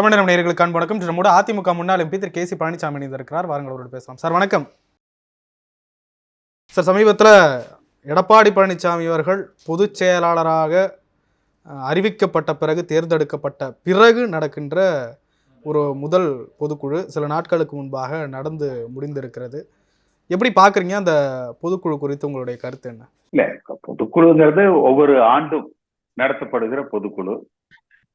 தமிழகம் நேர்களுக்கான வணக்கம். நம்மோட அதிமுக முன்னாள் எம்பி திரு கே சி பழனிசாமி இணைந்திருக்கிறார். வாருங்கள் அவரோடு பேசலாம். சார் வணக்கம். சார் சமீபத்தில் எடப்பாடி பழனிசாமி அவர்கள் பொதுச் செயலாளராக அறிவிக்கப்பட்ட பிறகு தேர்ந்தெடுக்கப்பட்ட பிறகு நடக்கின்ற ஒரு முதல் பொதுக்குழு சில நாட்களுக்கு முன்பாக நடந்து முடிந்திருக்கிறது. எப்படி பார்க்குறீங்க? அந்த பொதுக்குழு குறித்து உங்களுடைய கருத்து என்ன? இல்ல பொதுக்குழுங்கிறது ஒவ்வொரு ஆண்டும் நடத்தப்படுகிற பொதுக்குழு.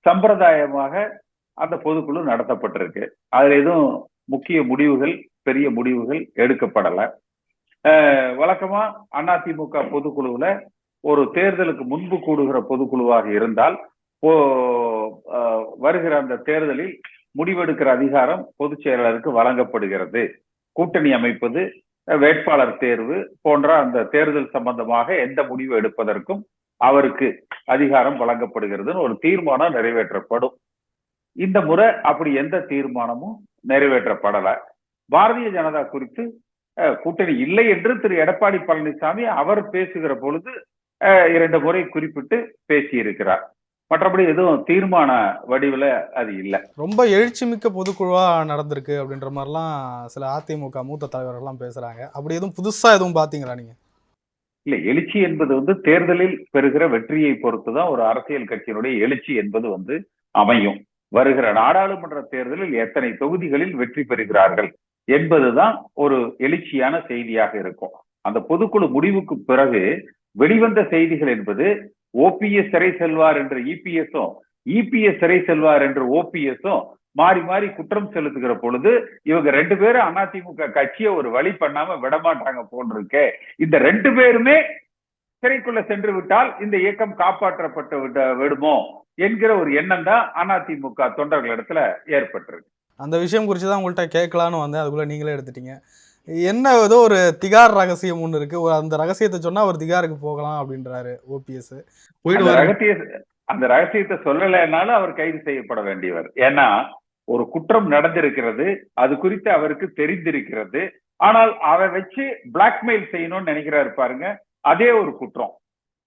சம்பிரதாயமாக அந்த பொதுக்குழு நடத்தப்பட்டிருக்கு. அதுல எதுவும் முக்கிய முடிவுகள் பெரிய முடிவுகள் எடுக்கப்படல. அஹ் வழக்கமா அதிமுக பொதுக்குழுவுல ஒரு தேர்தலுக்கு முன்பு கூடுகிற பொதுக்குழுவாக இருந்தால் ஓ- அஹ் வருகிற அந்த தேர்தலில் முடிவெடுக்கிற அதிகாரம் பொதுச் செயலாளருக்கு வழங்கப்படுகிறது. கூட்டணி அமைப்பது வேட்பாளர் தேர்வு போன்ற அந்த தேர்தல் சம்பந்தமாக எந்த முடிவு எடுப்பதற்கும் அவருக்கு அதிகாரம் வழங்கப்படுகிறதுன்னு ஒரு தீர்மானம் நிறைவேற்றப்படும். இந்த முறை அப்படி எந்த தீர்மானமும் நிறைவேற்றப்படல. பாரதிய ஜனதா குறித்து கூட்டணி இல்லை என்று திரு எடப்பாடி பழனிசாமி அவர் பேசுகிற பொழுது இரண்டு முறை குறிப்பிட்டு பேசியிருக்கிறார். மற்றபடி எதுவும் தீர்மான வடிவில் அது இல்லை. ரொம்ப எழுச்சிமிக்க பொதுக்குழுவாக நடந்திருக்கு அப்படின்ற மாதிரிலாம் சில அதிமுக மூத்த தலைவர்கள்லாம் பேசுகிறாங்க அப்படி எதுவும் புதுசாக எதுவும் பார்த்தீங்களா நீங்கள் இல்லை எழுச்சி என்பது வந்து தேர்தலில் பெறுகிற வெற்றியை பொறுத்துதான் ஒரு அரசியல் கட்சியினுடைய எழுச்சி என்பது வந்து அமையும். வருகிற நாடாளுமன்ற தேர்தலில் எத்தனை தொகுதிகளில் வெற்றி பெறுகிறார்கள் என்பதுதான் ஒரு எழுச்சியான செய்தியாக இருக்கும். அந்த பொதுக்குழு முடிவுக்கு பிறகு வெளிவந்த செய்திகள் என்பது ஓபிஎஸ் சிறை செல்வார் என்று இபிஎஸும் இபிஎஸ் சிறை செல்வார் என்று ஓபிஎஸும் மாறி மாறி குற்றம் செலுத்துகிற பொழுது இவங்க ரெண்டு பேரும் அதிமுக கட்சியை ஒரு வழி பண்ணாம விடமாட்டாங்க போன்றிருக்கே. இந்த ரெண்டு பேருமே சிறைக்குள்ள சென்று விட்டால் இந்த இயக்கம் காப்பாற்றப்பட்டு விட விடுமோ? என்கிற ஒரு எண்ணம் தான் அதிமுக தொண்டர்களிடத்துல ஏற்பட்டிருக்கு. அந்த விஷயம் குறித்து தான் உங்கள்கிட்ட கேட்கலான்னு வந்தேன். அதுக்குள்ளே நீங்களே எடுத்துட்டீங்க. என்ன ஏதோ ஒரு திகார் ரகசியம் ஒன்று இருக்கு. ஒரு அந்த ரகசியத்தை சொன்னா அவர் திகாருக்கு போகலாம் அப்படின்றாரு ஓபிஎஸ் ரகசிய அந்த ரகசியத்தை சொல்லலைன்னாலும் அவர் கைது செய்யப்பட வேண்டியவர். ஏன்னா ஒரு குற்றம் நடந்திருக்கிறது. அது குறித்து அவருக்கு தெரிந்திருக்கிறது. ஆனால் அதை வச்சு பிளாக்மெயில் செய்யணும்னு நினைக்கிறாரு பாருங்க. அதே ஒரு குற்றம்.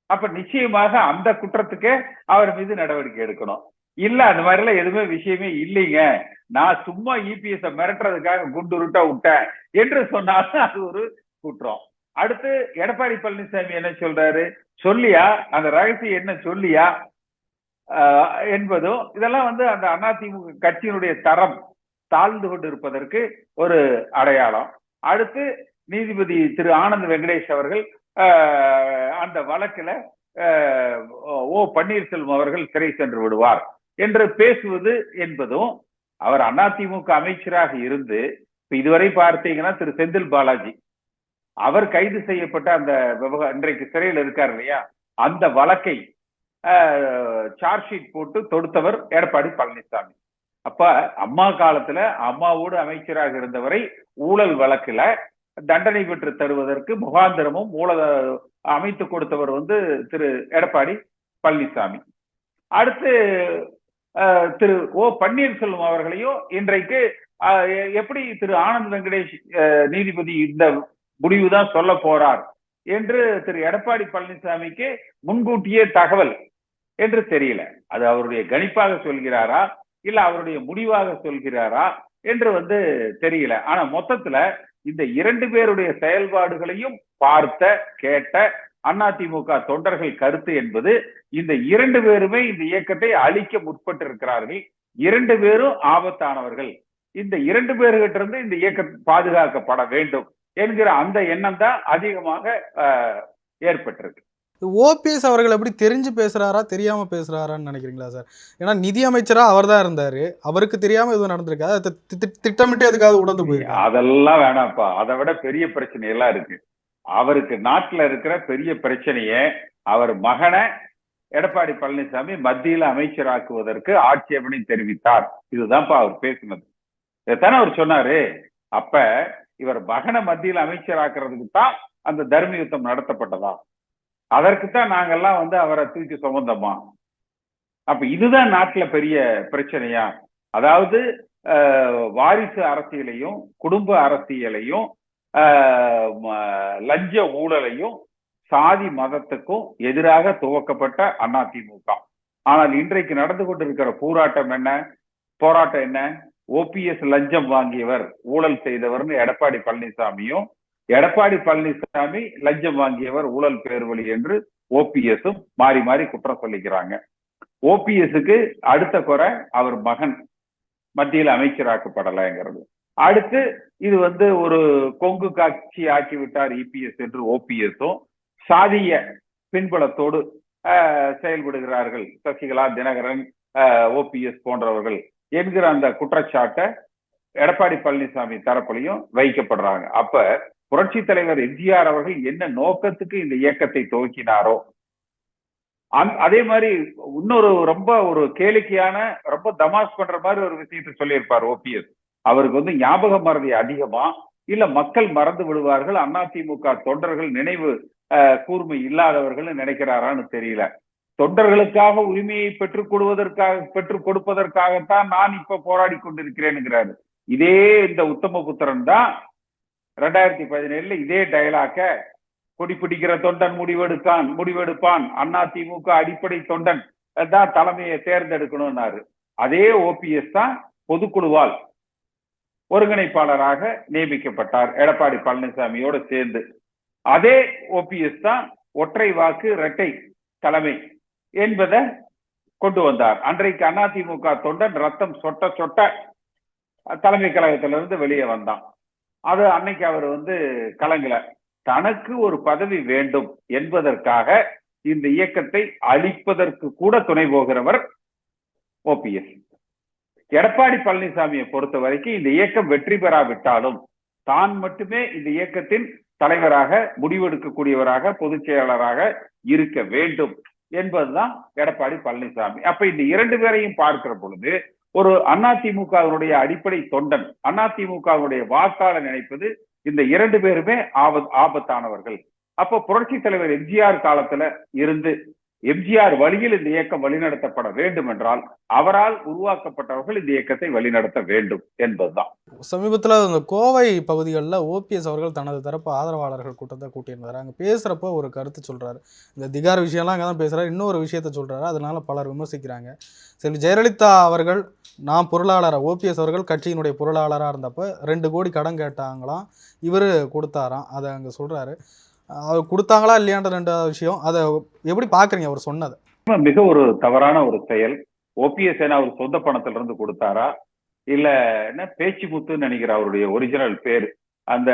அப்ப நிச்சயமாக அந்த குற்றத்துக்கு அவர் மீது நடவடிக்கை எடுக்கணும். இல்ல அந்த மாதிரி எல்லாம் எதுவுமே விஷயமே இல்லைங்க. நான் சும்மா இபிஎஸ் மிரட்டுறதுக்காக குண்டுருட்டா விட்டேன் என்று சொன்னாலும் அது ஒரு குற்றம். அடுத்து எடப்பாடி பழனிசாமி என்ன சொல்றாரு? சொல்லியா? அந்த ரகசியம் என்ன சொல்லியா? ஆஹ் என்பதும் இதெல்லாம் வந்து அந்த அதிமுக கட்சியினுடைய தரம் தாழ்ந்து கொண்டு இருப்பதற்கு ஒரு அடையாளம். அடுத்து நீதிபதி திரு ஆனந்த் வெங்கடேஷ் அவர்கள் அந்த வழக்குல ஆஹ் ஓ பன்னீர்செல்வம் அவர்கள் சிறை சென்று விடுவார் என்று பேசுவது என்பதும் அவர் அதிமுக அமைச்சராக இருந்து இப்ப இதுவரை பார்த்தீங்கன்னா திரு செந்தில் பாலாஜி அவர் கைது செய்யப்பட்ட அந்த விவகாரம் இன்றைக்கு சிறையில் இருக்கார் இல்லையா? அந்த வழக்கை சார்ஜ் ஷீட் போட்டு தொடுத்தவர் எடப்பாடி பழனிசாமி. அப்ப அம்மா காலத்துல அம்மாவோடு அமைச்சராக இருந்தவரை ஊழல் வழக்குல தண்டனை பெற்று தருவதற்கு முகாந்திரமும் மூல அமைத்து கொடுத்தவர் வந்து திரு எடப்பாடி பழனிசாமி. அடுத்து திரு ஓ பன்னீர்செல்வம் அவர்களையும் இன்றைக்கு எப்படி திரு ஆனந்த் வெங்கடேஷ் அஹ், நீதிபதி இந்த முடிவுதான் சொல்ல போறார் என்று திரு எடப்பாடி பழனிசாமிக்கு முன்கூட்டியே தகவல் என்று தெரியல. அது அவருடைய கணிப்பாக சொல்கிறாரா இல்ல அவருடைய முடிவாக சொல்கிறாரா என்று வந்து தெரியல. ஆனா மொத்தத்துல இந்த இரண்டு பேருடைய செயல்பாடுகளையும் பார்த்த கேட்ட அதிமுக தொண்டர்கள் கருத்து என்பது இந்த இரண்டு பேருமே இந்த இயக்கத்தை அழிக்க முற்பட்டிருக்கிறார்கள். இரண்டு பேரும் ஆபத்தானவர்கள். இந்த இரண்டு பேர்கிட்ட இருந்து இந்த இயக்கம் பாதுகாக்கப்பட வேண்டும் என்கிற அந்த எண்ணம் தான் அதிகமாக ஏற்பட்டிருக்கு. ஏற்பட்டிருக்கு ஓபிஎஸ் அவர்கள் எப்படி தெரிஞ்சு பேசுறாரா தெரியாம பேசுறாரான்னு நினைக்கிறீங்களா சார்? ஏன்னா நிதி அமைச்சரா அவர் தான் இருந்தாரு. அவருக்கு தெரியாம எதுவும் நடந்திருக்காது அதை திட்டமிட்டு எதுக்காவது உடந்து போயிருக்காரு அதெல்லாம் வேணாம்ப்பா. அதை விட பெரிய பிரச்சனை எல்லாம் இருக்கு. அவருக்கு நாட்டுல இருக்கிற பெரிய பிரச்சனையை அவர் மகனை எடப்பாடி பழனிசாமி மத்தியில அமைச்சராக்குவதற்கு ஆட்சேபனை தெரிவித்தார். இதுதான்ப்பா அவர் பேசினது. இதைத்தானே அவர் சொன்னாரு. அப்ப இவர் மகனை மத்தியில் அமைச்சராக்குறதுக்கு தான் அந்த தர்ம யுத்தம் நடத்தப்பட்டதா? அதற்குத்தான் நாங்கெல்லாம் வந்து அவரை தூக்கி சுமந்தோமா? அப்ப இதுதான் நாட்டுல பெரிய பிரச்சனையா? அதாவது வாரிசு அரசியலையும் குடும்ப அரசியலையும் லஞ்ச ஊழலையும் சாதி மதத்துக்கும் எதிராக துவக்கப்பட்ட அதிமுக. ஆனால் இன்றைக்கு நடந்து கொண்டிருக்கிற போராட்டம் என்ன? போராட்டம் என்ன? ஓபிஎஸ் லஞ்சம் வாங்கியவர் ஊழல் செய்தவர்னு எடப்பாடி பழனிசாமியும் எடப்பாடி பழனிசாமி லஞ்சம் வாங்கியவர் ஊழல் பேர்வழி என்று ஓபிஎஸும் மாறி மாறி குற்றம் சொல்லிக்கிறாங்க. ஓபிஎஸ்க்கு அடுத்த குறை அவர் மகன் மத்தியில் அமைச்சராக்கப்படலைங்கிறது. அடுத்து இது வந்து ஒரு கொங்கு காட்சி ஆக்கி விட்டார் இபிஎஸ் என்று ஓபிஎஸும் சாதிய பின்புலத்தோடு ஆஹ், செயல்படுகிறார்கள் சசிகலா தினகரன் ஓபிஎஸ் போன்றவர்கள் என்கிற அந்த குற்றச்சாட்டை எடப்பாடி பழனிசாமி தரப்புலையும் வைக்கப்படுறாங்க. அப்ப புரட்சி தலைவர் எம்ஜிஆர் அவர்கள் என்ன நோக்கத்துக்கு இந்த இயக்கத்தை துவக்கினாரோ அதே மாதிரி இன்னொரு ரொம்ப ஒரு கேளிக்கையான ரொம்ப தமாஸ் பண்ற மாதிரி ஒரு விஷயத்தை சொல்லியிருப்பார் ஓபிஎஸ். அவருக்கு வந்து ஞாபக மறதி அதிகமா இல்ல மக்கள் மறந்து விடுவார்கள் அதிமுக தொண்டர்கள் நினைவு கூர்மை இல்லாதவர்கள் நினைக்கிறாரான்னு தெரியல. தொண்டர்களுக்காக உரிமையை பெற்றுக் கொடுவதற்காக பெற்றுக் கொடுப்பதற்காகத்தான் நான் இப்ப போராடி கொண்டிருக்கிறேனுங்கிறாரு இதே இந்த உத்தமபுத்திரன் தான் ரெண்டாயிரத்தி பதினேழுல இதே டயலாக்க கொடி பிடிக்கிற தொண்டன் முடிவெடுக்கான் முடிவெடுப்பான். அண்ணா திமுக அடிப்படை தொண்டன். தான் தலைமையை தேர்ந்தெடுக்கணும்னாரு. அதே ஓபிஎஸ் தான் பொதுக்குழுவால் ஒருங்கிணைப்பாளராக நியமிக்கப்பட்டார் எடப்பாடி பழனிசாமியோட சேர்ந்து. அதே ஓபிஎஸ் தான் ஒற்றை வாக்கு இரட்டை தலைமை என்பதை கொண்டு வந்தார். அன்றைக்கு அதிமுக தொண்டன் ரத்தம் சொட்ட சொட்ட தலைமை கழகத்திலிருந்து வெளியே வந்தான். அது அன்னைக்கு அவர் வந்து கலங்கல. தனக்கு ஒரு பதவி வேண்டும் என்பதற்காக இந்த இயக்கத்தை அழிப்பதற்கு கூட துணை போகிறவர் ஓபிஎஸ் எடப்பாடி பழனிசாமியை பொறுத்த வரைக்கும் இந்த இயக்கம் வெற்றி பெறாவிட்டாலும் தான் மட்டுமே இந்த இயக்கத்தின் தலைவராக முடிவெடுக்கக்கூடியவராக பொதுச் செயலராக இருக்க வேண்டும் என்பதுதான் எடப்பாடி பழனிசாமி. அப்ப இந்த இரண்டு பேரையும் பார்க்கிற பொழுது ஒரு அதிமுகவினுடைய அடிப்படை தொண்டன் அதிமுகவினுடைய வாக்காளர் நினைப்பது இந்த இரண்டு பேருமே ஆபத் ஆபத்தானவர்கள். அப்போ புரட்சி தலைவர் எம்ஜிஆர் காலத்துல இருந்து எம்ஜிஆர் வழியில் இந்த இயக்கம் வழிநடத்தப்பட வேண்டும் என்றால் அவரால் உருவாக்கப்பட்டவர்கள் இந்த இயக்கத்தை வழிநடத்த வேண்டும் என்பதுதான். சமீபத்தில் இந்த கோவை பகுதிகளில் ஓபிஎஸ் அவர்கள் தனது தரப்பு ஆதரவாளர்கள் கூட்டத்தை கூட்டியிருந்தார். அங்கே பேசுகிறப்ப ஒரு கருத்து சொல்கிறாரு இந்த திகார் விஷயம்லாம் அங்கே தான் பேசுகிறாரு இன்னொரு விஷயத்த சொல்கிறாரு அதனால் பலர் விமர்சிக்கிறாங்க. சரி ஜெயலலிதா அவர்கள் நான் பொருளாளராக ஓபிஎஸ் அவர்கள் கட்சியினுடைய பொருளாளராக இருந்தப்போ ரெண்டு கோடி கடன் கேட்டாங்களாம். இவர் கொடுத்தாராம். அதை அங்கே சொல்கிறாரு அவர் கொடுத்தாங்களா இல்லையான்ற ரெண்டாவது விஷயம். அதை எப்படி பார்க்குறீங்க அவர் சொன்னதை. மிக ஒரு தவறான ஒரு செயல். ஓபிஎஸ் ஏன்னா அவர் சொந்த பணத்திலிருந்து கொடுத்தாரா? இல்ல என்ன பேச்சு முத்துன்னு நினைக்கிற அவருடைய ஒரிஜினல் பேர். அந்த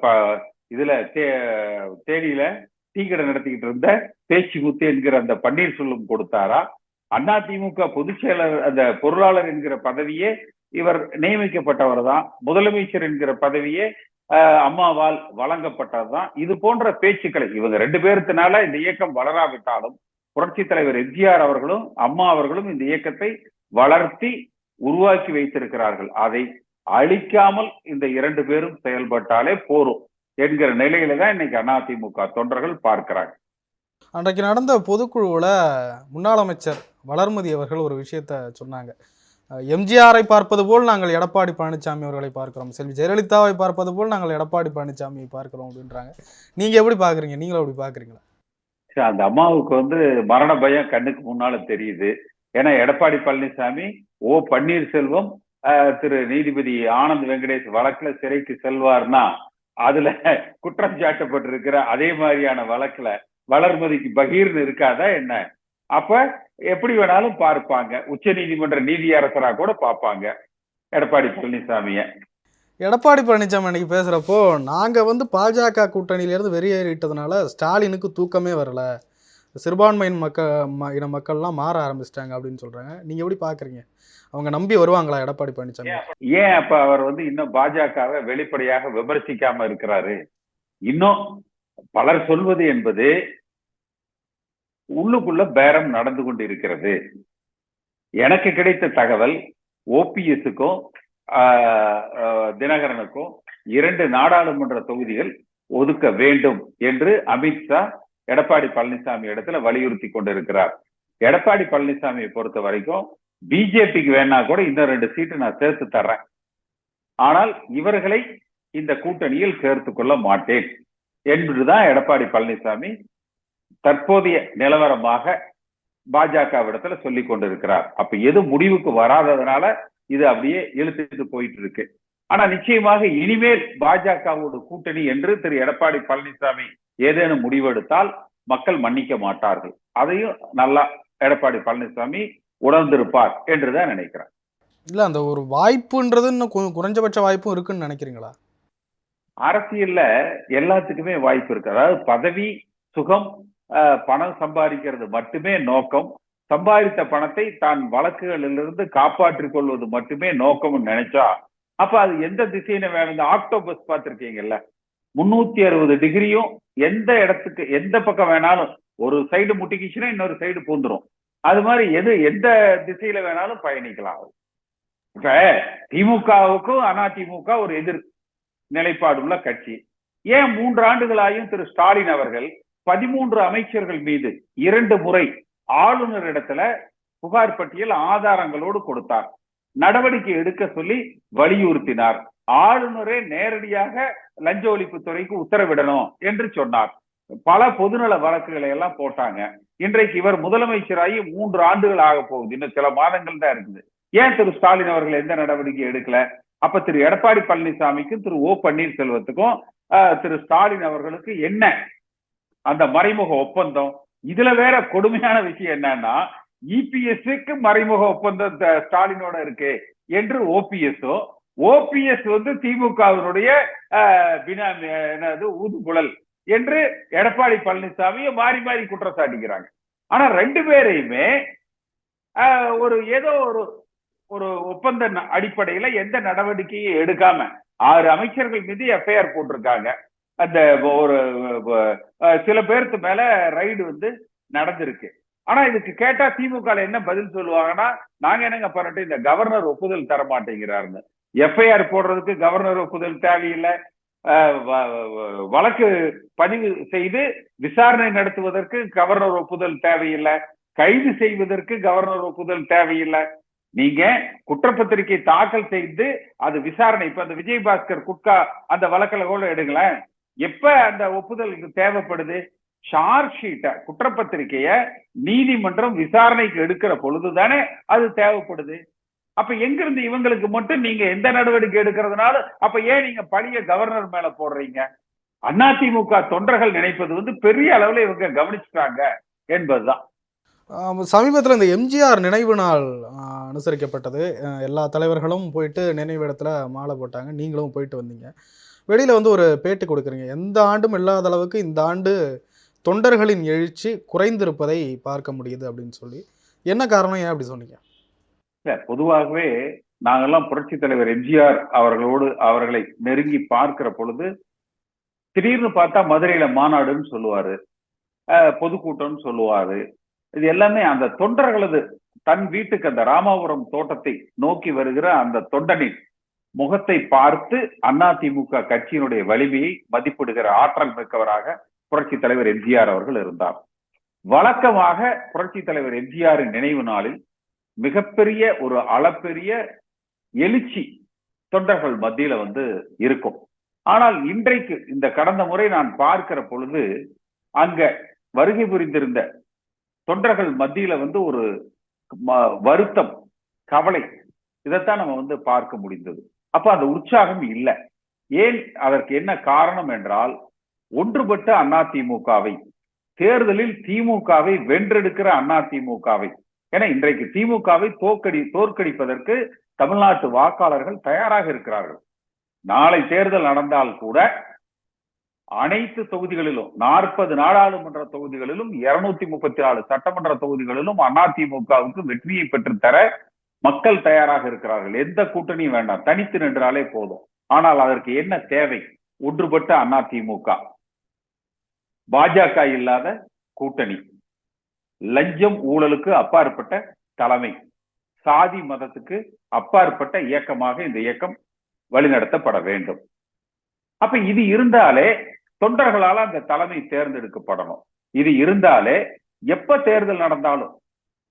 ப- இதுல தே- தேனியில டீ கடை நடத்திக்கிட்டு இருந்த பேச்சு முத்து என்கிற அந்த பன்னீர்செல்வம் கொடுத்தாரா? அதிமுக பொதுச் செயலர் அந்த பொருளாளர் என்கிற பதவியே இவர் நியமிக்கப்பட்டவர் தான். முதலமைச்சர் என்கிற பதவியே ஆஹ், அம்மாவால் வழங்கப்பட்டதுதான் இது போன்ற பேச்சுக்களை இவங்க ரெண்டு பேருத்தினால இந்த இயக்கம் வளராவிட்டாலும் புரட்சி தலைவர் எம்ஜிஆர் அவர்களும் அம்மா அவர்களும் இந்த இயக்கத்தை வளர்த்தி உருவாக்கி வைத்திருக்கிறார்கள். அதை அழிக்காமல் இந்த இரண்டு பேரும் செயல்பட்டாலே போரும் என்கிற நிலையில தான் இன்னைக்கு அதிமுக தொண்டர்கள் பார்க்கிறாங்க. அன்றைக்கு நடந்த பொதுக்குழுவில் முன்னாள் அமைச்சர் வளர்மதி அவர்கள் ஒரு விஷயத்த சொன்னாங்க. எம்ஜிஆரை பார்ப்பது போல் நாங்கள் எடப்பாடி பழனிசாமி அவர்களை பார்க்கிறோம். செல்வி ஜெயலலிதாவை பார்ப்பது போல் நாங்கள் எடப்பாடி பழனிசாமியை பார்க்கிறோம் அப்படின்றாங்க. நீங்க எப்படி பாக்குறீங்க நீங்களும் அப்படி பாக்குறீங்களா சரி, அந்த அம்மாவுக்கு வந்து மரண பயம் கண்ணுக்கு முன்னால தெரியுது. ஏன்னா எடப்பாடி பழனிசாமி ஓ பன்னீர்செல்வம் திரு நீதிபதி ஆனந்த் வெங்கடேஷ் வழக்குல சிறைக்கு செல்வார்னா அதுல குற்றம் சாட்டப்பட்டிருக்கிற அதே மாதிரியான வழக்குல வளர்மதிக்கு பகீர்னு இருக்காதா என்ன? அப்ப எப்படி வேணாலும் பார்ப்பாங்க. உச்ச நீதிமன்ற நீதியரசரா கூட பார்ப்பாங்க. எடப்பாடி பழனிசாமிய. எடப்பாடி பழனிசாமி அன்னைக்கு பேசுறப்போ நாங்க வந்து பாஜக கூட்டணியிலிருந்து வெளியேறிட்டதுனால ஸ்டாலினுக்கு தூக்கமே வரல. சிறுபான்மையின் மக்க ம- இன மக்கள்லாம் மாற ஆரம்பிச்சிட்டாங்க அப்படின்னு சொல்றாங்க. நீங்க எப்படி பாக்குறீங்க? அவங்க நம்பி வருவாங்களா எடப்பாடி பழனிசாமி? ஏன் அப்ப அவர் வந்து இன்னும் பாஜகவை வெளிப்படையாக விமர்சிக்காம இருக்கிறாரு? இன்னும் பலர் சொல்வது என்பது உள்ளுக்குள்ள பேரம் நடந்து கொண்டு இருக்கிறது எனக்கு கிடைத்த தகவல் ஓபிஎஸ்க்கும் தினகரனுக்கும் இரண்டு நாடாளுமன்ற தொகுதிகள் ஒதுக்க வேண்டும் என்று அமித்ஷா எடப்பாடி பழனிசாமி இடத்துல வலியுறுத்தி கொண்டிருக்கிறார். எடப்பாடி பழனிசாமியை பொறுத்த வரைக்கும் பிஜேபிக்கு வேணா கூட இன்னும் ரெண்டு சீட்டு நான் சேர்த்து தர்றேன். ஆனால் இவர்களை இந்த கூட்டணியில் சேர்த்து கொள்ள மாட்டேன் என்றுதான் எடப்பாடி பழனிசாமி தற்போதைய நிலவரமாக பாஜகவிடத்துல சொல்லி கொண்டிருக்கிறார். அப்ப எது முடிவுக்கு வராததுனால இது அப்படியே இழுத்துட்டு போயிட்டு இருக்கு. ஆனா நிச்சயமாக இனிமேல் பாஜகவோட கூட்டணி என்று திரு எடப்பாடி பழனிசாமி ஏதேனும் முடிவெடுத்தால் மக்கள் மன்னிக்க மாட்டார்கள். அதையும் நல்லா எடப்பாடி பழனிசாமி உணர்ந்திருப்பார் என்றுதான் நினைக்கிறேன். இல்ல அந்த ஒரு வாய்ப்புன்றது இன்னும் குறைஞ்சபட்ச வாய்ப்பும் இருக்குன்னு நினைக்கிறீங்களா? அரசியல்ல எல்லாத்துக்குமே வாய்ப்பு இருக்கு. அதாவது பதவி சுகம் பணம் சம்பாதிக்கிறது மட்டுமே நோக்கம். சம்பாதித்த பணத்தை தான் வழக்குகளிலிருந்து காப்பாற்றிக் கொள்வது மட்டுமே நோக்கம்னு நினைச்சா அப்ப அது எந்த திசையில வேணும் இந்த ஆக்டோபஸ் பார்த்திருக்கீங்கல்ல? முன்னூத்தி அறுபது டிகிரியும் எந்த இடத்துக்கு எந்த பக்கம் வேணாலும் ஒரு சைடு முட்டிக்கிச்சுன்னா இன்னொரு சைடு பூந்துரும். அது மாதிரி எது எந்த திசையில வேணாலும் பயணிக்கலாம். இப்ப திமுகவுக்கும் அதிமுக ஒரு எதிர் நிலைப்பாடுள்ள கட்சி. ஏன் மூன்று ஆண்டுகளாயும் திரு ஸ்டாலின் அவர்கள் பதிமூன்று அமைச்சர்கள் மீது இரண்டு முறை ஆளுநர் இடத்துல புகார் பட்டியல் ஆதாரங்களோடு கொடுத்தார்? நடவடிக்கை எடுக்க சொல்லி வலியுறுத்தினார். ஆளுநரே நேரடியாக லஞ்ச ஒழிப்புத்துறைக்கு உத்தரவிடணும் என்று சொன்னார். பல பொதுநல வழக்குகளை எல்லாம் போட்டாங்க. இன்றைக்கு இவர் முதலமைச்சராகி மூன்று ஆண்டுகள் ஆக போகுது. இன்னும் சில மாதங்கள் தான் இருக்குது. ஏன் திரு ஸ்டாலின் அவர்கள் எந்த நடவடிக்கை எடுக்கல? அப்ப திரு எடப்பாடி பழனிசாமிக்கும் திரு ஓ பன்னீர்செல்வத்துக்கும் ஆஹ், திரு ஸ்டாலின் அவர்களுக்கு என்ன? அந்த மறைமுக ஒப்பந்தம். இதுல வேற கொடுமையான விஷயம் என்னன்னா இபிஎஸ்க்கு மறைமுக ஒப்பந்தம் ஸ்டாலினோட இருக்கு. என்று ஓபிஎஸ்ஓ ஓபிஎஸ் வந்து திமுகவினுடைய பினாமி என்னது ஊதுகுழல் என்று எடப்பாடி பழனிசாமியை மாறி மாறி குற்றச்சாட்டிக்கிறாங்க. ஆனா ரெண்டு பேரையுமே ஒரு ஏதோ ஒரு ஒரு ஒப்பந்த அடிப்படையில எந்த நடவடிக்கையும் எடுக்காம ஆறு அமைச்சர்கள் மீது எஃப்ஐஆர் போட்டிருக்காங்க. அந்த ஒரு சில பேருக்கு மேல ரைடு வந்து நடந்திருக்கு. ஆனா இதுக்கு கேட்டா திமுக என்ன பதில் சொல்லுவாங்கன்னா நாங்க என்னங்க பண்ணிட்டு இந்த கவர்னர் ஒப்புதல் தர மாட்டேங்கிறாருன்னு. எஃப்ஐஆர் போடுறதுக்கு கவர்னர் ஒப்புதல் தேவையில்லை. வழக்கு பதிவு செய்து விசாரணை நடத்துவதற்கு கவர்னர் ஒப்புதல் தேவையில்லை. கைது செய்வதற்கு கவர்னர் ஒப்புதல் தேவையில்லை. நீங்க குற்றப்பத்திரிகை தாக்கல் செய்து அது விசாரணை இப்ப அந்த விஜயபாஸ்கர் குட்கா அந்த வழக்கில் கூட எடுங்களேன். எப்ப அந்த ஒப்புதல் தேவைப்படுது? சார்ஜ் ஷீட்டை குற்றப்பத்திரிகைய நீதிமன்றம் விசாரணைக்கு எடுக்கிற பொழுது தானே அது தேவைப்படுது. அப்ப எங்கிருந்து இவங்களுக்கு மட்டும் நீங்க எந்த நடவடிக்கை எடுக்கிறதுனால அப்ப ஏன் நீங்க பழிய கவர்னர் மேல போடுறீங்க? அதிமுக தொண்டர்கள் நினைப்பது வந்து பெரிய அளவுல இவங்க கவனிச்சுட்டாங்க என்பதுதான். சமீபத்தில் இந்த எம்ஜிஆர் நினைவு நாள் அனுசரிக்கப்பட்டது. எல்லா தலைவர்களும் போயிட்டு நினைவிடத்தில் மாலை போட்டாங்க. நீங்களும் போயிட்டு வந்தீங்க. வெளியில் வந்து ஒரு பேட்டி கொடுக்குறீங்க. எந்த ஆண்டும் இல்லாத அளவுக்கு இந்த ஆண்டு தொண்டர்களின் எழுச்சி குறைந்திருப்பதை பார்க்க முடியுது அப்படின்னு சொல்லி. என்ன காரணம்? ஏன் அப்படி சொன்னீங்க? இல்ல பொதுவாகவே நாங்கெல்லாம் புரட்சி தலைவர் எம்ஜிஆர் அவர்களோடு அவர்களை நெருங்கி பார்க்கிற பொழுது திடீர்னு பார்த்தா மதுரையில மாநாடுன்னு சொல்லுவாரு பொதுக்கூட்டம்னு சொல்லுவாரு. இது எல்லாமே அந்த தொண்டர்களது தன் வீட்டுக்கு அந்த ராமாபுரம் தோட்டத்தை நோக்கி வருகிற அந்த தொண்டனின் முகத்தை பார்த்து அதிமுக கட்சியினுடைய வலிமையை மதிப்பிடுகிற ஆற்றல் மிக்கவராக புரட்சி தலைவர் எம்ஜிஆர் அவர்கள் இருந்தார். வழக்கமாக புரட்சி தலைவர் எம்ஜிஆரின் நினைவு நாளில் மிகப்பெரிய ஒரு அளப்பெரிய எழுச்சி தொண்டர்கள் மத்தியில வந்து இருக்கும். ஆனால் இன்றைக்கு இந்த கடந்த முறை நான் பார்க்கிற பொழுது அங்க வருகை புரிந்திருந்த தொண்டர்கள் மத்தியில வந்து ஒரு ம- வருத்தம் கவலை இதைத்தான் நம்ம வந்து பார்க்க முடிந்தது. அப்ப அந்த உற்சாகம் இல்லை. ஏன் அதற்கு என்ன காரணம் என்றால் ஒன்றுபட்ட அதிமுகவை தேர்தலில் திமுகவை வென்றெடுக்கிற அதிமுகவை ஏன்னா இன்றைக்கு திமுகவை தோற்கடி தோற்கடிப்பதற்கு தமிழ்நாட்டு வாக்காளர்கள் தயாராக இருக்கிறார்கள். நாளை தேர்தல் நடந்தால் கூட அனைத்து தொகுதிகளிலும் நாற்பது நாடாளுமன்ற தொகுதிகளிலும் இருநூத்தி முப்பத்தி நாலு சட்டமன்ற தொகுதிகளிலும் அதிமுகவுக்கு வெற்றியை பெற்று தர மக்கள் தயாராக இருக்கிறார்கள். எந்த கூட்டணியும் வேண்டாம். தனித்து நின்றாலே போதும். ஆனால் அதற்கு என்ன தேவை? ஒன்றுபட்ட அதிமுக பாஜக இல்லாத கூட்டணி. லஞ்சம் ஊழலுக்கு அப்பாற்பட்ட தலைமை. சாதி மதத்துக்கு அப்பாற்பட்ட இயக்கமாக இந்த இயக்கம் வழிநடத்தப்பட வேண்டும். அப்ப இது இருந்தாலே தொண்டர்களால் அந்த தலைமை தேர்ந்தெடுக்கப்படணும். இது இருந்தாலே எப்ப தேர்தல் நடந்தாலும்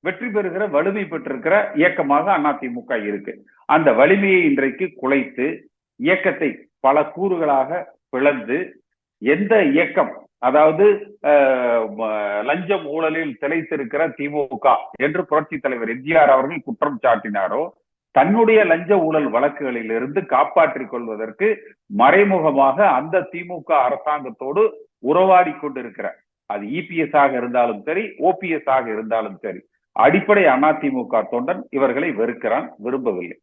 வெற்றி பெறுகிற வலிமை பெற்றிருக்கிற இயக்கமாக அதிமுக இருக்கு. அந்த வலிமையை இன்றைக்கு குலைத்து இயக்கத்தை பல கூறுகளாக பிளந்து எந்த இயக்கம் அதாவது லஞ்சம் ஊழலில் திளைத்திருக்கிற திமுக என்று புரட்சி தலைவர் எம்ஜிஆர் அவர்கள் குற்றம் சாட்டினாரோ தன்னுடைய லஞ்ச ஊழல் வழக்குகளில் இருந்து காப்பாற்றிக் கொள்வதற்கு மறைமுகமாக அந்த திமுக அரசாங்கத்தோடு உறவாடி கொண்டிருக்கிற அது இபிஎஸ் ஆக இருந்தாலும் சரி ஓபிஎஸ் ஆக இருந்தாலும் சரி அடிப்படை அதிமுக தொண்டன் இவர்களை வெறுக்கிறான் விரும்பவில்லை.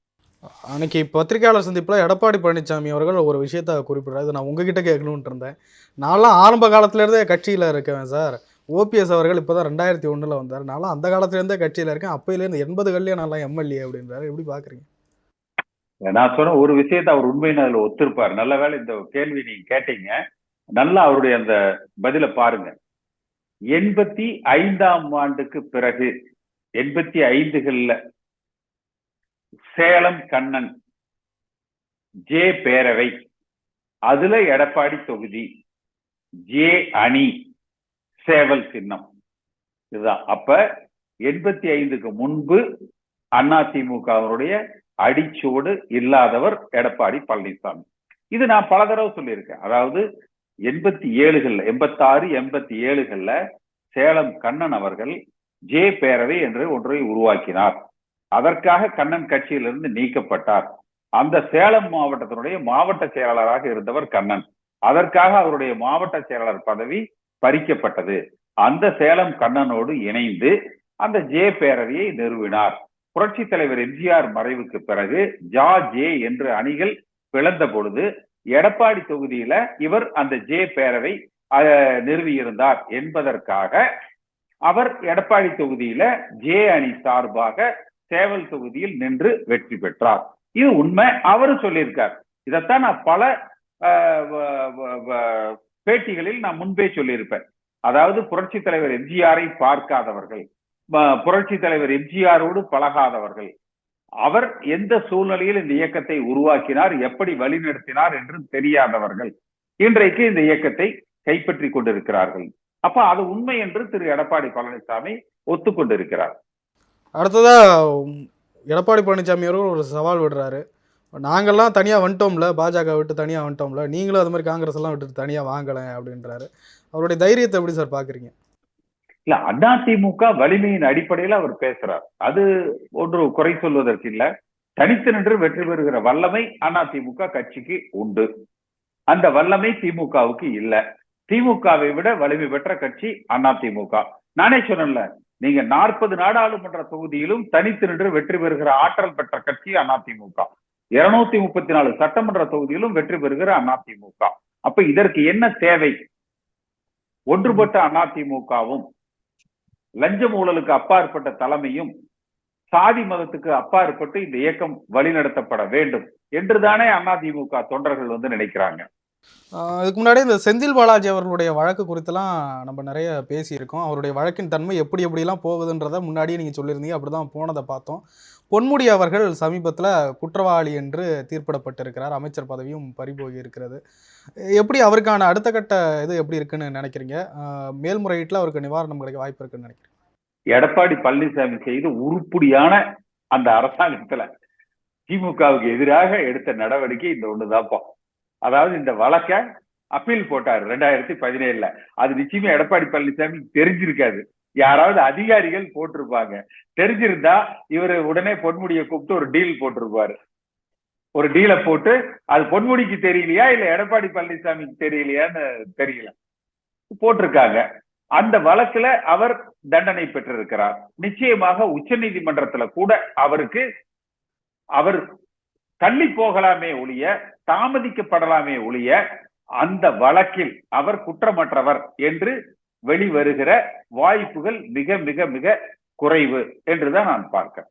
அன்னைக்கு பத்திரிகையாளர் சந்திப்பில் எடப்பாடி பழனிசாமி அவர்கள் ஒரு விஷயத்த குறிப்பிட்றாரு. நான் உங்ககிட்ட கேட்கணுன்ட்டு இருந்தேன். நான்லாம் ஆரம்ப காலத்துலேருந்தே கட்சியில் இருக்கேன் சார். ஓபிஎஸ் அவர்கள் இப்போ தான் ரெண்டாயிரத்தி ஒன்றில் வந்தார். நான்லாம் அந்த காலத்துலேருந்தே கட்சியில் இருக்கேன். அப்போயிலேருந்து எண்பதுகள்லேயே நான்லாம் எம்எல்ஏ அப்படின்றாரு. எப்படி பார்க்குறீங்க நான் சொன்ன ஒரு விஷயத்தை அவர் உண்மைன்னு அதில் ஒத்துருப்பார். நல்ல வேளை இந்த கேள்வி நீங்க கேட்டீங்க. நல்லா அவருடைய அந்த பதில பாருங்க. எண்பத்தி ஐந்தாம் ஆண்டுக்கு பிறகு எண்பத்தி ஐந்துகள்ல சேலம் கண்ணன். ஜே பேரவை. அதுல எடப்பாடி தொகுதி. ஜே அணி. சேவல் சின்னம். இதுதான். அப்ப எண்பத்தி ஐந்துக்கு முன்பு அதிமுகவினுடைய அடிச்சோடு இல்லாதவர் எடப்பாடி பழனிசாமி. இது நான் பல தடவை சொல்லியிருக்கேன். அதாவது எண்பத்தி ஏழுகள்ல எண்பத்தாறு எண்பத்தி ஏழுகள்ல சேலம் கண்ணன் அவர்கள் ஜே பேரவை என்று ஒன்றை உருவாக்கினார். அதற்காக கண்ணன் கட்சியிலிருந்து நீக்கப்பட்டார். அந்த சேலம் மாவட்டத்தினுடைய மாவட்ட செயலாளராக இருந்தவர் கண்ணன். அதற்காக அவருடைய மாவட்ட செயலாளர் பதவி பறிக்கப்பட்டது. அந்த சேலம் கண்ணனோடு இணைந்து அந்த ஜே பேரவையை நிறுவினார். புரட்சி தலைவர் எம்ஜிஆர் மறைவுக்கு பிறகு ஜா ஜே என்று அணிகள் பிளந்த பொழுது எடப்பாடி தொகுதியில இவர் அந்த ஜே பேரவை நிறுவியிருந்தார் என்பதற்காக அவர் எடப்பாடி தொகுதியில ஜே அணி சார்பாக சேவல் தொகுதியில் நின்று வெற்றி பெற்றார். இது உண்மை. அவரு சொல்லியிருக்கார். இதைத்தான் நான் பல பேட்டிகளில் நான் முன்பே சொல்லியிருப்பேன். அதாவது புரட்சி தலைவர் எம்ஜிஆரை பார்க்காதவர்கள் புரட்சி தலைவர் எம்ஜிஆரோடு பழகாதவர்கள் அவர் எந்த சூழ்நிலையில் இந்த இயக்கத்தை உருவாக்கினார் எப்படி வழிநடத்தினார் என்று தெரியாதவர்கள் இன்றைக்கு இந்த இயக்கத்தை கைப்பற்றி கொண்டிருக்கிறார்கள். அப்ப அது உண்மை என்று திரு. எடப்பாடி பழனிசாமி ஒத்துக்கொண்டிருக்கிறார். அடுத்ததாக எடப்பாடி பழனிசாமி அவர்கள் ஒரு சவால் விடுறாரு. நாங்கள்லாம் தனியாக வந்துட்டோம்ல பாஜக விட்டு தனியாக வந்துட்டோம்ல நீங்களும் அது மாதிரி காங்கிரஸ் எல்லாம் விட்டுட்டு தனியாக வாங்கலை அப்படின்றாரு. அவருடைய தைரியத்தை எப்படி சார் பார்க்குறீங்க இல்ல அதிமுக வலிமையின் அடிப்படையில் அவர் பேசுறார். அது ஒன்று குறை சொல்வதற்கு இல்லை. தனித்து நின்று வெற்றி பெறுகிற வல்லமை அதிமுக கட்சிக்கு உண்டு. அந்த வல்லமை திமுகவுக்கு இல்லை. திமுகவை விட வலிமை பெற்ற கட்சி அதிமுக. நானே சொன்னேன்ல நீங்க நாற்பது நாடாளுமன்ற தொகுதியிலும் தனித்து நின்று வெற்றி பெறுகிற ஆற்றல் பெற்ற கட்சி அதிமுக இருநூத்தி முப்பத்தி நாலு சட்டமன்ற தொகுதியிலும் வெற்றி பெறுகிற அதிமுக அப்ப இதற்கு என்ன தேவை? ஒன்றுபட்ட அதிமுகவும் லஞ்ச ஊழலுக்கு அப்பாற்பட்ட தலைமையும் சாதி மதத்துக்கு அப்பாற்பட்டு இந்த இயக்கம் வழிநடத்தப்பட வேண்டும் என்றுதானே அதிமுக தொண்டர்கள் வந்து நினைக்கிறாங்க. இதுக்கு முன்னாடி இந்த செந்தில் பாலாஜி அவர்களுடைய வழக்கு குறித்தெல்லாம் நம்ம நிறைய பேசியிருக்கோம். அவருடைய வழக்கின் தன்மை எப்படி எப்படிலாம் போகுதுன்றதை முன்னாடியே நீங்கள் சொல்லியிருந்தீங்க. அப்படி தான் போனதை பார்த்தோம். பொன்முடி அவர்கள் சமீபத்தில் குற்றவாளி என்று தீர்ப்பிடப்பட்டிருக்கிறார். அமைச்சர் பதவியும் பறிபோகி இருக்கிறது. எப்படி அவருக்கான அடுத்த கட்ட இது எப்படி இருக்குன்னு நினைக்கிறீங்க? மேல்முறையீட்டில் அவருக்கு நிவாரணம் கிடைக்க வாய்ப்பு இருக்குன்னு நினைக்கிறேன் எடப்பாடி பழனிசாமி செய்து உருப்படியான அந்த அரசாங்கத்தில் திமுகவுக்கு எதிராக எடுத்த நடவடிக்கை இந்த ஒண்ணுதான்ப்பா. அதாவது இந்த வழக்க அப்பீல் போட்டார் ரெண்டாயிரத்தி பதினேழுல. அது நிச்சயமா எடப்பாடி பழனிசாமி தெரிஞ்சிருக்காது. யாராவது அதிகாரிகள் போட்டிருப்பாங்க. தெரிஞ்சிருந்தா இவரு உடனே பொன்முடியை கூப்பிட்டு ஒரு டீல் போட்டிருப்பாரு. ஒரு டீலை போட்டு அது பொன்முடிக்கு தெரியலையா இல்ல எடப்பாடி பழனிசாமிக்கு தெரியலையான்னு தெரியல. போட்டிருக்காங்க. அந்த வழக்குல அவர் தண்டனை பெற்றிருக்கிறார். நிச்சயமாக உச்ச நீதிமன்றத்துல கூட அவருக்கு அவர் தள்ளி போகலாமே ஒழிய தாமதிக்கப்படலாமே ஒழிய அந்த வழக்கில் அவர் குற்றமற்றவர் என்று வெளிவருகிற வாய்ப்புகள் மிக மிக மிக குறைவு என்றுதான் நான் பார்க்கிறேன்.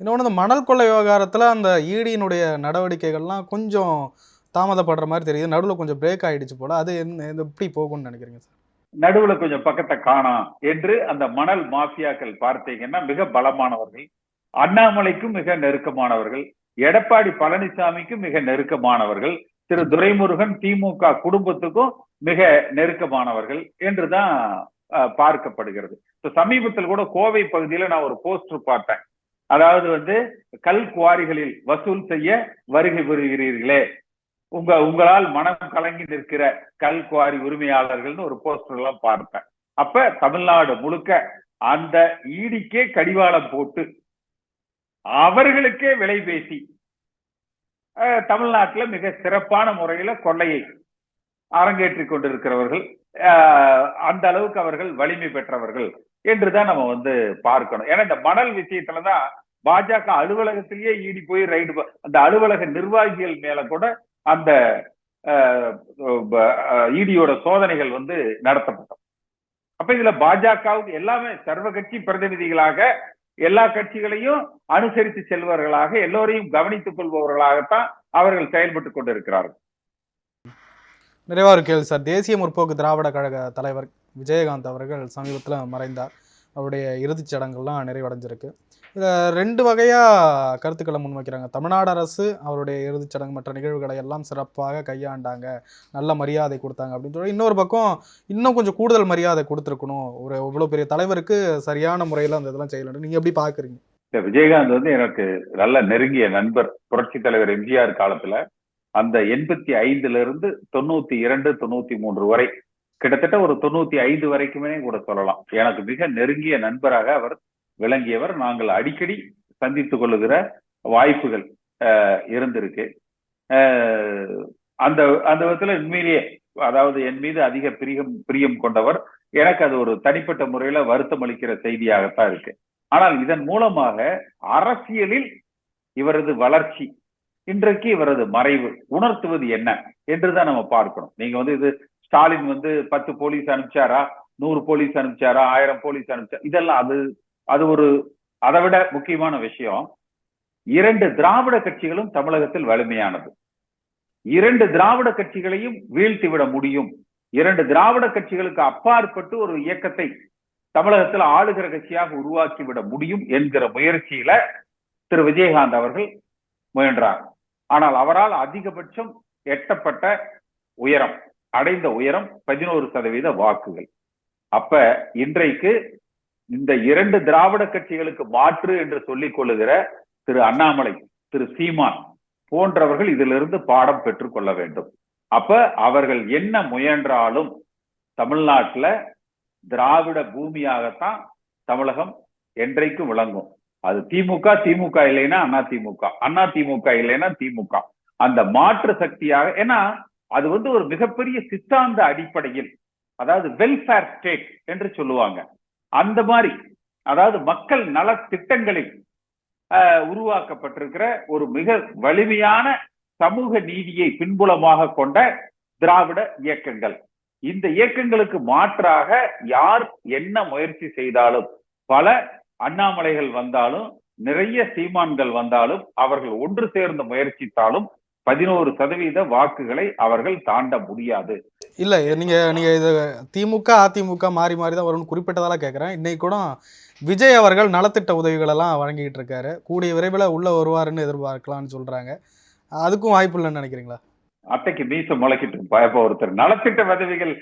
இன்னொன்று இந்த மணல் கொள்ளை விவகாரத்தில் அந்த ஈடியினுடைய நடவடிக்கைகள்லாம் கொஞ்சம் தாமதப்படுற மாதிரி தெரியுது. நடுவில் கொஞ்சம் பிரேக் ஆயிடுச்சு போல. அது என்ன எப்படி போகும்னு நினைக்கிறீங்க சார்? நடுவுல கொஞ்சம் பக்கத்தை காணாம் என்று அந்த மணல் மாஃபியாக்கள் பார்த்தீங்கன்னா மிக பலமானவர்கள் அண்ணாமலைக்கும் மிக நெருக்கமானவர்கள் எடப்பாடி பழனிசாமிக்கும் மிக நெருக்கமானவர்கள் திரு துரைமுருகன் திமுக குடும்பத்துக்கும் மிக நெருக்கமானவர்கள் என்றுதான் பார்க்கப்படுகிறது. சமீபத்தில் கூட கோவை பகுதியில நான் ஒரு போஸ்டர் பார்த்தேன். அதாவது வந்து கல் குவாரிகளில் வசூல் செய்ய வருகை பெறுகிறீர்களே உங்க உங்களால் மனம் கலங்கி நிற்கிற கல் குவாரி உரிமையாளர்கள்னு ஒரு போஸ்டர் எல்லாம் பார்த்தேன். அப்ப தமிழ்நாடு முழுக்க அந்த ஈடிக்கே கடிவாளம் போட்டு அவர்களுக்கே விலை பேசி அஹ், தமிழ்நாட்டுல மிக சிறப்பான முறையில கொள்ளையை அரங்கேற்றிக் கொண்டிருக்கிறவர்கள் அந்த அளவுக்கு அவர்கள் வலிமை பெற்றவர்கள் என்றுதான் நம்ம வந்து பார்க்கணும். ஏன்னா இந்த மணல் விஷயத்துலதான் பாஜக அலுவலகத்திலேயே ஈடி போய் ரைடு அந்த அலுவலக நிர்வாகிகள் மேல கூட அந்த ஈடியோட சோதனைகள் வந்து நடத்தப்பட்டோம் அப்ப இதுல பாஜகவுக்கு எல்லாமே சர்வ கட்சி பிரதிநிதிகளாக எல்லா கட்சிகளையும் அனுசரித்து செல்பவர்களாக எல்லோரையும் கவனித்துக் கொள்பவர்களாகத்தான் அவர்கள் செயல்பட்டுக் கொண்டிருக்கிறார்கள். நிறைவா கேள்வி சார். தேசிய முற்போக்கு திராவிட கழக தலைவர் விஜயகாந்த் அவர்கள் சமீபத்தில் மறைந்தார். அவருடைய இறுதிச் சடங்குலாம் நிறைவடைஞ்சிருக்கு. இதில் ரெண்டு வகையாக கருத்துக்களை முன்வைக்கிறாங்க. தமிழ்நாடு அரசு அவருடைய இறுதிச் சடங்கு மற்ற நிகழ்வுகளை எல்லாம் சிறப்பாக கையாண்டாங்க. நல்ல மரியாதை கொடுத்தாங்க அப்படின்னு சொல்லி இன்னொரு பக்கம் இன்னும் கொஞ்சம் கூடுதல் மரியாதை கொடுத்துருக்கணும். ஒரு இவ்வளோ பெரிய தலைவருக்கு சரியான முறையில் அந்த இதெல்லாம் செய்யலாம் நீங்கள் எப்படி பார்க்குறீங்க இந்த விஜயகாந்த் வந்து எனக்கு நல்ல நெருங்கிய நண்பர். புரட்சி தலைவர் எம்ஜிஆர் காலத்துல அந்த எண்பத்தி ஐந்துல இருந்து தொண்ணூத்தி இரண்டு தொண்ணூத்தி மூன்று வரை கிட்டத்தட்ட ஒரு தொண்ணூத்தி ஐந்து வரைக்குமே கூட சொல்லலாம். எனக்கு மிக நெருங்கிய நண்பராக அவர் விளங்கியவர். நாங்கள் அடிக்கடி சந்தித்துக் கொள்ளுகிற வாய்ப்புகள் அஹ், இருந்திருக்கு. அந்த அந்த விதத்துல உண்மையிலேயே அதாவது என் மீது அதிக பிரியம் பிரியம் கொண்டவர். எனக்கு அது ஒரு தனிப்பட்ட முறையில வருத்தம் அளிக்கிற செய்தியாகத்தான் இருக்கு. ஆனால் இதன் மூலமாக அரசியலில் இவரது வளர்ச்சி இன்றைக்கு இவரது மறைவு உணர்த்துவது என்ன என்றுதான் நம்ம பார்க்கணும். நீங்க வந்து இது ஸ்டாலின் வந்து பத்து போலீஸ் அனுப்பிச்சாரா? நூறு போலீஸ் அனுப்பிச்சாரா? ஆயிரம் போலீஸ் அனுப்பிச்சா? இதெல்லாம் அது அது ஒரு அதை விட முக்கியமான விஷயம். இரண்டு திராவிட கட்சிகளும் தமிழகத்தில் வலிமையானது. இரண்டு திராவிட கட்சிகளையும் வீழ்த்தி விட முடியும். இரண்டு திராவிட கட்சிகளுக்கு அப்பாற்பட்டு ஒரு இயக்கத்தை தமிழகத்தில் ஆளுகிற கட்சியாக உருவாக்கி விட முடியும் என்கிற முயற்சியில திரு விஜயகாந்த் அவர்கள் முயன்றார். ஆனால் அவரால் அதிகபட்சம் எட்டப்பட்ட உயரம். அடைந்த உயரம் பதினோரு சதவீத வாக்குகள். அப்ப இன்றைக்கு இந்த இரண்டு திராவிட கட்சிகளுக்கு மாற்று என்று சொல்லிக் கொள்ளுகிற திரு அண்ணாமலை திரு சீமான் போன்றவர்கள் இதிலிருந்து பாடம் பெற்றுக்கொள்ள வேண்டும். அப்ப அவர்கள் என்ன முயன்றாலும் தமிழ்நாட்டுல திராவிட பூமியாகத்தான் தமிழகம் என்றைக்கும் விளங்கும். அது திமுக திமுக இல்லைன்னா அண்ணா திமுக அண்ணா திமுக இல்லைன்னா திமுக. அந்த மாற்று சக்தியாக ஏன்னா அது வந்து ஒரு மிகப்பெரிய சித்தாந்த அடிப்படையில் அதாவது வெல்ஃபேர் ஸ்டேட் என்று சொல்லுவாங்க. அந்த மாதிரி அதாவது மக்கள் நல திட்டங்களில் உருவாக்கப்பட்டிருக்கிற ஒரு மிக வலிமையான சமூக நீதியை பின்புலமாக கொண்ட திராவிட இயக்கங்கள். இந்த இயக்கங்களுக்கு மாற்றாக யார் என்ன முயற்சி செய்தாலும் பல அண்ணாமலைகள் வந்தாலும் நிறைய சீமான்கள் வந்தாலும் அவர்கள் ஒன்று சேர்ந்து முயற்சித்தாலும் பதினோரு சதவீத வாக்குகளை அவர்கள் தாண்ட முடியாது. இல்லை நீங்க நீங்க இது திமுக அதிமுக மாறி மாறி தான் வரும்னு குறிப்பிட்டதால கேட்குறேன் இன்னைக்கு கூட விஜய் அவர்கள் நலத்திட்ட உதவிகள் எல்லாம் வழங்கிட்டு இருக்காரு. கூடிய விரைவில் உள்ள வருவாருன்னு எதிர்பார்க்கலாம்னு சொல்றாங்க. அதுக்கும் வாய்ப்பு இல்லைன்னு நினைக்கிறீங்களா? அட்டைக்கு மீச முளைக்கிட்டு பயப்ப ஒருத்தர் நலத்திட்ட உதவிகள்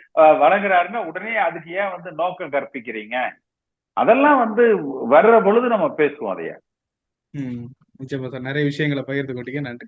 வழங்குறாருன்னா உடனே அதுக்கு ஏன் வந்து நோக்கம் கற்பிக்கிறீங்க? அதெல்லாம் வந்து வர்ற பொழுது நம்ம பேசுவோம் அதைய. ம் நிச்சயமா சார். நிறைய விஷயங்களை பகிர்ந்து கொண்டீங்க. நன்றி.